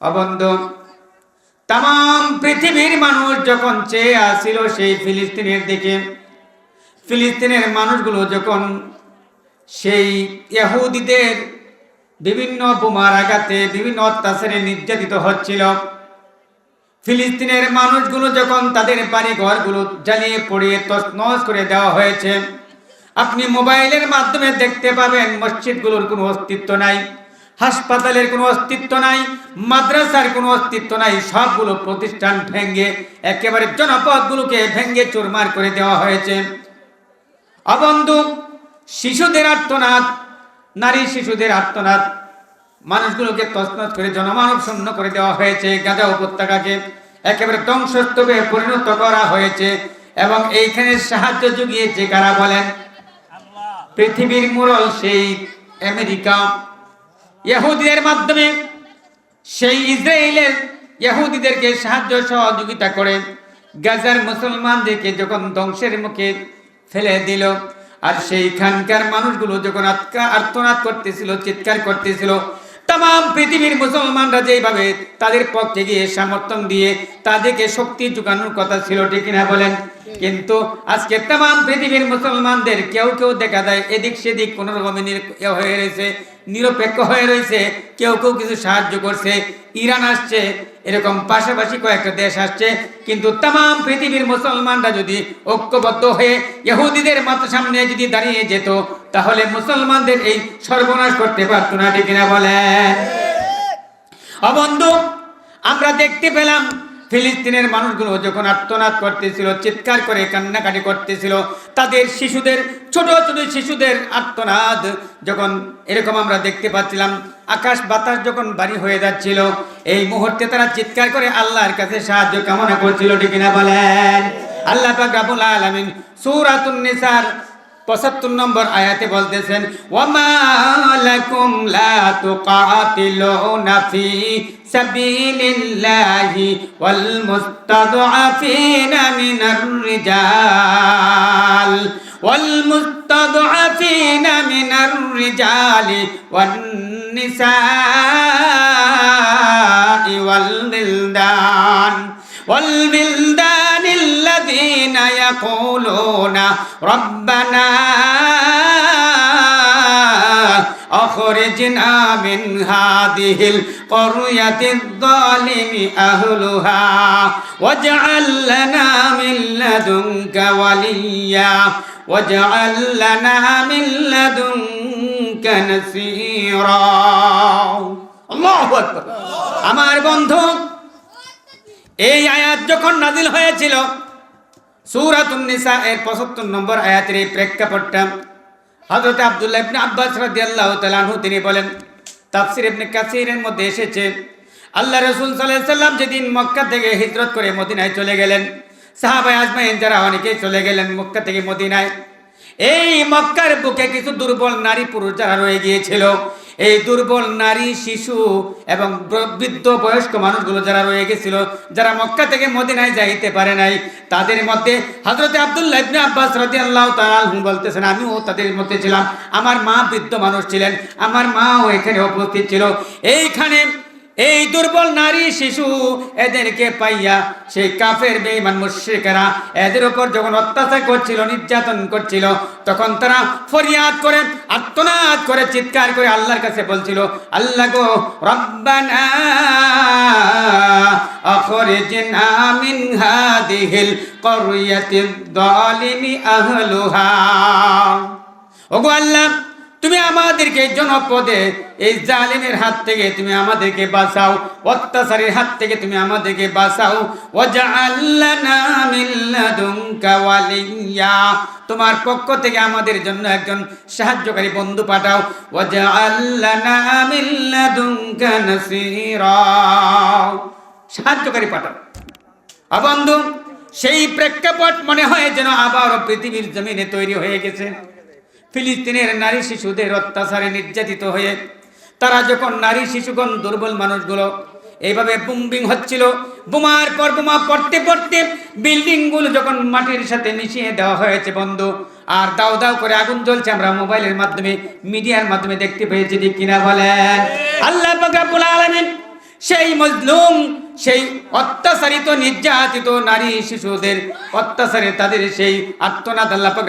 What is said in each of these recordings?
অবন্ধ তাম পৃথিবীর মানুষ যখন চেয়ে আসছিল সেই ফিলিস্তিনের দিকে, ফিলিস্তিনের মানুষগুলো যখন সেই ইহুদিদের বিভিন্ন বোমার আঘাতে, বিভিন্ন অত্যাচারে নির্যাতিত হচ্ছিল, ফিলিস্তিনের মানুষগুলো যখন তাদের বাড়ি ঘরগুলো জ্বালিয়ে পড়িয়ে তছনছ করে দেওয়া হয়েছে, আপনি মোবাইলের মাধ্যমে দেখতে পাবেন মসজিদগুলোর কোনো অস্তিত্ব নাই। হাসপাতালের কোনো অস্তিত্ব নাই মাদ্রাসার কোনো অস্তিত্ব নাই সবগুলো প্রতিষ্ঠান ভেঙ্গে একেবারে জনপদগুলোকে ভেঙ্গে চুরমার করে দেওয়া হয়েছে। অবন্ধু শিশুদের আত্মনাদ নারী শিশুদের আত্মনাদ মানুষগুলোকে তছনছ করে জনমানব শূন্য করে দেওয়া হয়েছে গাজা উপত্যকাকে একেবারে ধ্বংসস্তূপে পরিণত করা হয়েছে এবং এইখানে সাহায্য জুগিয়েছে কারা বলেন? পৃথিবীর মুরল সেই আমেরিকা ইহুদিদের মাধ্যমে সেই ইসরায়েলের ইহুদিদেরকে সাহায্য সহযোগিতা করে গাজার মুসলমানদেরকে যখন ধ্বংসের মুখে ফেলে দিল, আর সেইখানকার মানুষগুলো যখন আত্মনাদ করতেছিল, চিৎকার করতেছিল তাম পৃথিবীর মুসলমানরা যেভাবে তাদের পক্ষে গিয়ে সমর্থন দিয়ে তাদেরকে শক্তি যোগানোর কথা ছিল, ঠিক না বলেন? কিন্তু আজকে তাম পৃথিবীর মুসলমানদের কেউ কেউ দেখা যায় এদিক সেদিক কোনো রকমের হয়ে রয়েছে, নিরপেক্ষ হয়ে রয়েছে, কেউ কেউ কিছু সাহায্য করছে। ইরান আসছে এরকম পাশাপাশি কয়েকটা দেশ আসছে কিন্তু তাম পৃথিবীর মুসলমানরা যদি ঐক্যবদ্ধ হয়ে ইহুদিদের মাথা সামনে যদি দাঁড়িয়ে যেত তাহলে মুসলমানদের এই সর্বনাশ করতে পারতো না ঠিক না বলে অবন্ধু আমরা দেখতে পেলাম ফিলিস্তিনের মানুষগুলো যখন আত্মনাদ করতেছিল, চিৎকার করে, কান্নাকাটি করতেছিল, তাদের শিশুদের, ছোট ছোট শিশুদের আত্মনাদ যখন এরকম আমরা দেখতে পাচ্ছিলাম, আকাশ বাতাস যখন বাড়ি হয়ে যাচ্ছিল, এই মুহূর্তে তারা চিৎকার করে আল্লাহর কাছে সাহায্য কামনা করছিল, ঠিক না বলেন? আল্লাহ পাক সূরাতুন নিসার পঁচাত্তর নম্বর আয়াতে বলতেছেন ওয়ামালাকুম লা তুকাতিলুনা ফি সাবিলিল্লাহি ওয়াল মুস্তাদআফিনা মিনার রিজাল, ওয়াল মুস্তাদআফিনা মিনার রিজালি ওয়ান নিসাই ওয়াল বিলদান ওয়াল বিলদান الذين يقولون ربنا أخرجنا من هذه القرية الظالم أهلها واجعل لنا من لدنك وليا واجعل لنا من لدنك نصيرا الله أكبر আমার বন্ধু এই আয়াত যখন নাজিল হয়েছিল সূরাতুন নিসা এর 75 নম্বর আয়াতের এই প্রেক্ষাপটটা হযরত আব্দুল্লাহ তিনি বলেন মধ্যে এসেছে থেকে হিজরত করে মদিনায় চলে গেলেন অনেকেই চলে গেলেন মক্কা থেকে মদিনায়, এই মক্কার বুকে কিছু দুর্বল নারী পুরুষ যারা রয়ে গিয়েছিল এই দুর্বল নারী, শিশু এবং বৃদ্ধ বয়স্ক মানুষগুলো যারা রয়ে গেছিল, যারা মক্কা থেকে মদিনায় যাইতে পারে নাই, তাদের মধ্যে হজরতে আবদুল্লাহ ইবনে আব্বাস রাদিয়াল্লাহু তাআলা আনহু বলতেছেন, আমিও তাদের মধ্যে ছিলাম। আমার মা বৃদ্ধ মানুষ ছিলেন, আমার মাও এখানে উপস্থিত ছিল। এইখানে এই দুর্বল নারী শিশু এদেরকে পাইয়া সেই কাফের, বেঈমান, মুশরিকেরা এদের উপর যখন অত্যাচার করছিল, নির্যাতন করছিল, তখন তারা ফরিয়াদ করে আত্মনাদ করে, চিৎকার করে আল্লাহর কাছে বলছিল, আল্লাহ গো, রব্বানা ওগো আল্লাহ তুমি আমাদেরকে জনপদে এই জালিমের হাত থেকে তুমি আমাদেরকে বাঁচাও, অত্যাচারের হাত থেকে তুমি আমাদেরকে বাঁচাও। ওয়ালিয়্যা তোমার পক্ষ থেকে আমাদের জন্য একজন সাহায্যকারী বন্ধু পাঠাও। সাহায্যকারী পাঠাও। আর বন্ধু, সেই প্রেক্ষাপট মনে হয় যেন আবারও পৃথিবীর জমিনে তৈরি হয়ে গেছে। ফিলিস্তিনের নারী শিশুদের অত্যাচারে নির্যাতিত হয়ে তারা যখন নারী শিশুগণ দুর্বল মানুষগুলো এইভাবে বুম্বিং হচ্ছিল বোমার পর বোমা পড়তে পড়তে বিল্ডিংগুলো যখন মাটির সাথে মিশিয়ে দেওয়া হয়েছে বন্ধু আর দাও দাও করে আগুন জ্বলছে আমরা মোবাইলের মাধ্যমে মিডিয়ার মাধ্যমে দেখতে পেয়েছি কিনা বলেন? আল্লাহ পাক রব্বুল আলামিন সেই মজলুম, সেই অত্যাচারিত, নির্যাতিত নারী শিশুদের অত্যাচারে তাদের সেই পাক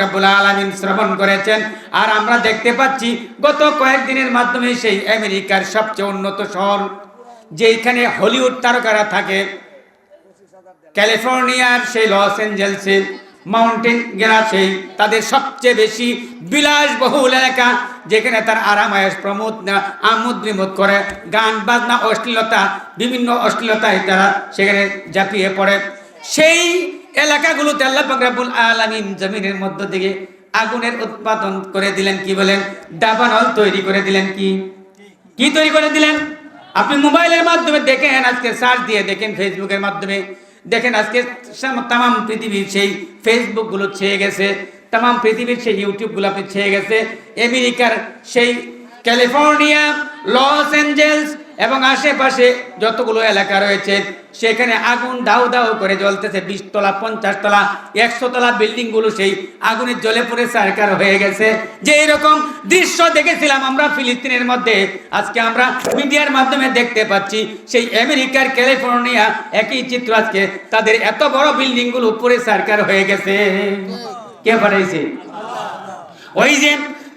রব্বুল আলামিন শ্রবণ করেছেন। আর আমরা দেখতে পাচ্ছি, গত কয়েকদিনের মাধ্যমে সেই আমেরিকার সবচেয়ে উন্নত শহর যেখানে হলিউড তারকারা থাকে, ক্যালিফোর্নিয়ার সেই লস অ্যাঞ্জেলসে মাউন্টেন গেরা সেই তাদের সবচেয়ে বেশি বিলাসবহুল এলাকা, যেখানে তার আরাম আয়াস প্রমোদ না আমোদ বিমোদ করে। গান, বাজনা, অশ্লীলতা, বিভিন্ন অশ্লীলতায় তারা সেখানে ঝাঁপিয়ে পড়ে। সেই এলাকাগুলোতে আল্লাহ পাকরাবুল আলমিন জমিনের মধ্য থেকে আগুনের উৎপাদন করে দিলেন কি বলেন? দাবানল তৈরি করে দিলেন কি? কি তৈরি করে দিলেন? আপনি মোবাইলের মাধ্যমে দেখেন, আজকে সার্চ দিয়ে দেখেন ফেসবুকের মাধ্যমে। দেখেন আজকে তাম পৃথিবীর সেই ফেসবুকগুলো ছেয়ে গেছে তাম পৃথিবীর সেই ইউটিউবগুলো আপনি ছেয়ে গেছে। আমেরিকার সেই ক্যালিফোর্নিয়া, লস অ্যাঞ্জেলস এবং আশেপাশে যতগুলো এলাকা রয়েছে, সেখানে আগুন দাউ দাউ করে জ্বলতেছে, বিশ তলা, পঞ্চাশ তলা, একশো তলা বিল্ডিংগুলো সেই আগুনের জলে পড়ে সারকার হয়ে গেছে। যে এরকম দৃশ্য দেখেছিলাম আমরা ফিলিস্তিনের মধ্যে, আজকে আমরা মিডিয়ার মাধ্যমে দেখতে পাচ্ছি, সেই আমেরিকার ক্যালিফোর্নিয়া একই চিত্র আজকে, তাদের এত বড় বিল্ডিংগুলো পুরে সারকার হয়ে গেছে। কে পাঠাইছে? ওই যে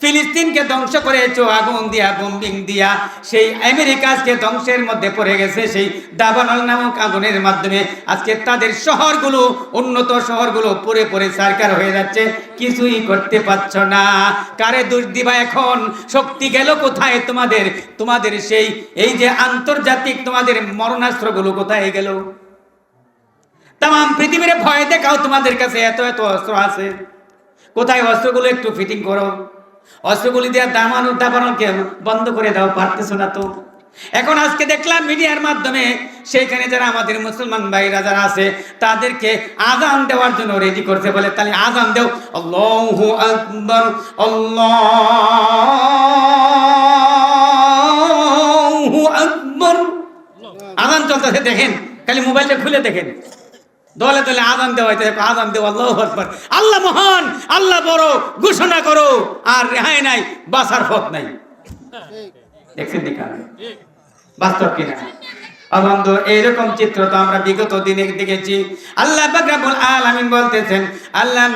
ফিলিস্তিনকে ধ্বংস করেছ, আগুন দিয়া বোম্বিং দিয়া। সেই আমেরিকা আজকে ধ্বংসের মধ্যে পড়ে গেছে, সেই দাবানল নামক আগুনের মাধ্যমে। আজকে তাদের শহরগুলো, উন্নত শহরগুলো পরে পরে সরকার হয়ে যাচ্ছে। কিছুই করতে পারছ না। কারে দোষ দিবা এখন? শক্তি গেল কোথায় তোমাদের? তোমাদের সেই, এই যে আন্তর্জাতিক তোমাদের মরণাস্ত্রগুলো কোথায় গেল? তাম পৃথিবীর ভয় দেখাও তোমাদের কাছে, এত এত অস্ত্র আছে। কোথায় অস্ত্রগুলো একটু ফিটিং করো। অস্ত্রগুলি দিয়ে দামানো দাবানোকে বন্ধ করে দাও, পারতেছো না তো। এখন আজকে দেখলাম মিডিয়ার মাধ্যমে সেইখানে যারা আমাদের মুসলমান ভাইরা যারা আছে, তাদেরকে আজান দেওয়ার জন্য রেডি করতে বলে, তাহলে আজান দেও। আল্লাহু আকবার আল্লাহু আকবার। আজান চলতেছে, দেখেন। খালি মোবাইলটা খুলে দেখেন। দলে দলে আজান দেওয়া আজান দেওয়া আল্লাহ আকবার। আল্লাহ মহান, আল্লাহ বড়, ঘোষণা করো, আর রেহাই নাই বাসার পথ নাই। দেখছেন দেখা বাস্তব কিনা এইরকম চিত্র তো আমরা বিগত দিনে দেখেছি। আল্লাহ আলামিন বলতেছেন আল্লাম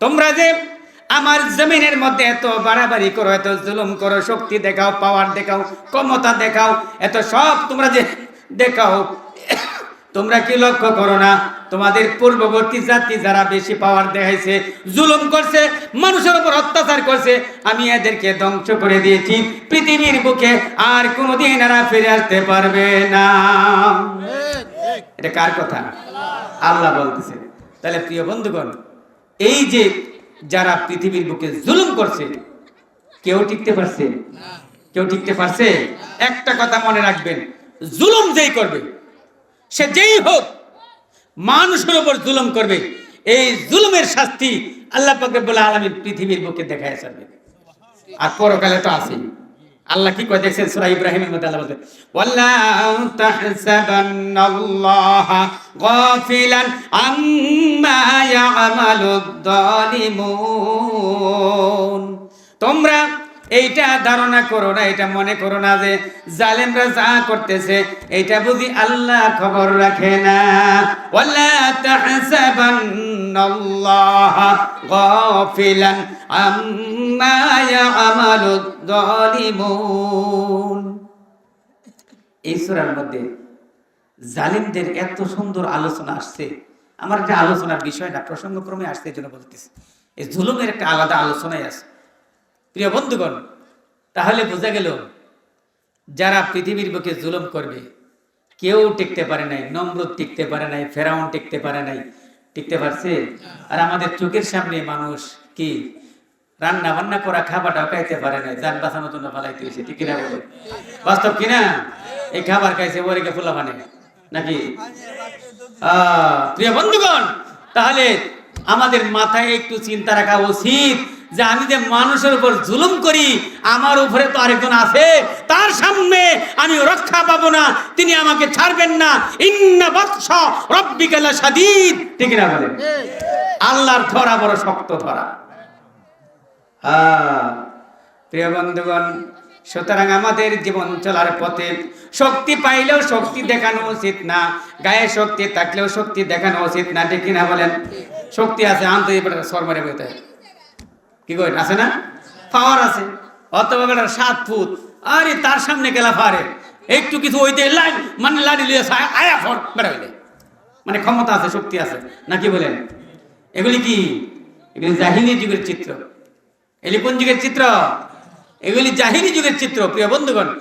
তোমরা যে আমার জমিনের মধ্যে এত বাড়াবাড়ি করো এত জুলুম করো শক্তি দেখাও পাওয়ার দেখাও ক্ষমতা দেখাও এত সব তোমরা যে দেখাও তোমরা কি লক্ষ্য করো না? তোমাদের পূর্ববর্তী জাতি যারা বেশি পাওয়ার দেখাইছে জুলুম করছে মানুষের উপর অত্যাচার করছে আমি এদেরকে ধ্বংস করে দিয়েছি। পৃথিবীর বুকে আর কোনোদিন এরা ফিরে আসতে পারবে না। এটা কার কথা? আল্লাহ বলতেছে। তাহলে প্রিয় বন্ধুগণ এই যে যারা পৃথিবীর বুকে জুলুম করছে, কেউ টিকতে পারছে? কেউ টিকতে পারছে? একটা কথা মনে রাখবেন, জুলুম যেই করবে, সে যেই হোক, মানুষের উপর জুলুম করবে। এই জুলুমের শাস্তি আল্লাহ পাকবুল আলমী পৃথিবীর বুকে দেখায় যাবে আর পরকালে তো আছেই। আল্লাহ কি কয় দেখছেন? সুরা ইব্রাহিমের মধ্যে আল্লাহ বলতে ওয়াল্লা তাহসাবান্নাল্লাহা গাফিলান আম্মা ইয়ামালুদ যালিমুন তোমরা এইটা ধারণা করো না এটা মনে করো না যে জালেমরা যা করতেছে, এইটা বুঝি আল্লাহ খবর রাখে না। ওয়ালা তাহসাবান্নাল্লাহা গাফিলান আম্মা ইয়ামালুদ এই সূরার মধ্যে জালিমদের এত সুন্দর আলোচনা আসছে। আমার একটা আলোচনার বিষয় না, প্রসঙ্গক্রমে আসছে জন্য বলতেছি। এই জুলুমের একটা আলাদা আলোচনাই আছে। প্রিয় বন্ধুগণ, তাহলে বোঝা গেল যারা পৃথিবীর বুকে জুলুম করবে, কেউ টিকতে পারে নাই, নমরুদ টিকতে পারে নাই, ফেরাউন টিকতে পারে নাই। টিকতে পারছে? আর আমাদের চোখের সামনে মানুষ কি রান্না বান্না করা খাবারটাও খাইতে পারে নাই, যান বাঁচানোর জন্য ফালাইতে হয়েছে ঠিক কিনা বলে বাস্তব কিনা? এই খাবার খাইছে ওরে কে ফুলা মানে নাকি? প্রিয় বন্ধুগণ, তাহলে আমাদের মাথায় একটু চিন্তা রাখা উচিত। যে আমি যে মানুষের উপর জুলুম করি আমার উপরে তো আরেকজন আছে তার সামনে আমি রক্ষা পাবো না তিনি আমাকে ছাড়বেন না। ইন্না বাদশ রব্বিকালা সাদিদ ঠিক না বলেন আল্লাহর ধরা বড় শক্ত ধরা। আহ, প্রিয় বন্ধুগণ সুতরাং আমাদের জীবন চলার পথে শক্তি পাইলেও শক্তি দেখানো উচিত না গায়ে শক্তি থাকলেও শক্তি দেখানো উচিত না ঠিক কিনা বলেন? শক্তি আছে আন্তরিক সরমারে বইতে। কি কয়, আছে না? পাওয়ার আছে। বেটা সাত ফুট। আরে, তার সামনে গেলা পারে একটু কিছু ওইতে লাইন মানে লাড়ি লিয়ে আয়া- আয়া ফর বেড়া হইলে মানে ক্ষমতা আছে, শক্তি আছে। নাকি বলেন? এগুলি কি? এগুলি জাহিনী যুগের চিত্র। এগুলি কোন যুগের চিত্র? এগুলি জাহিনী যুগের চিত্র, প্রিয় বন্ধুগণ।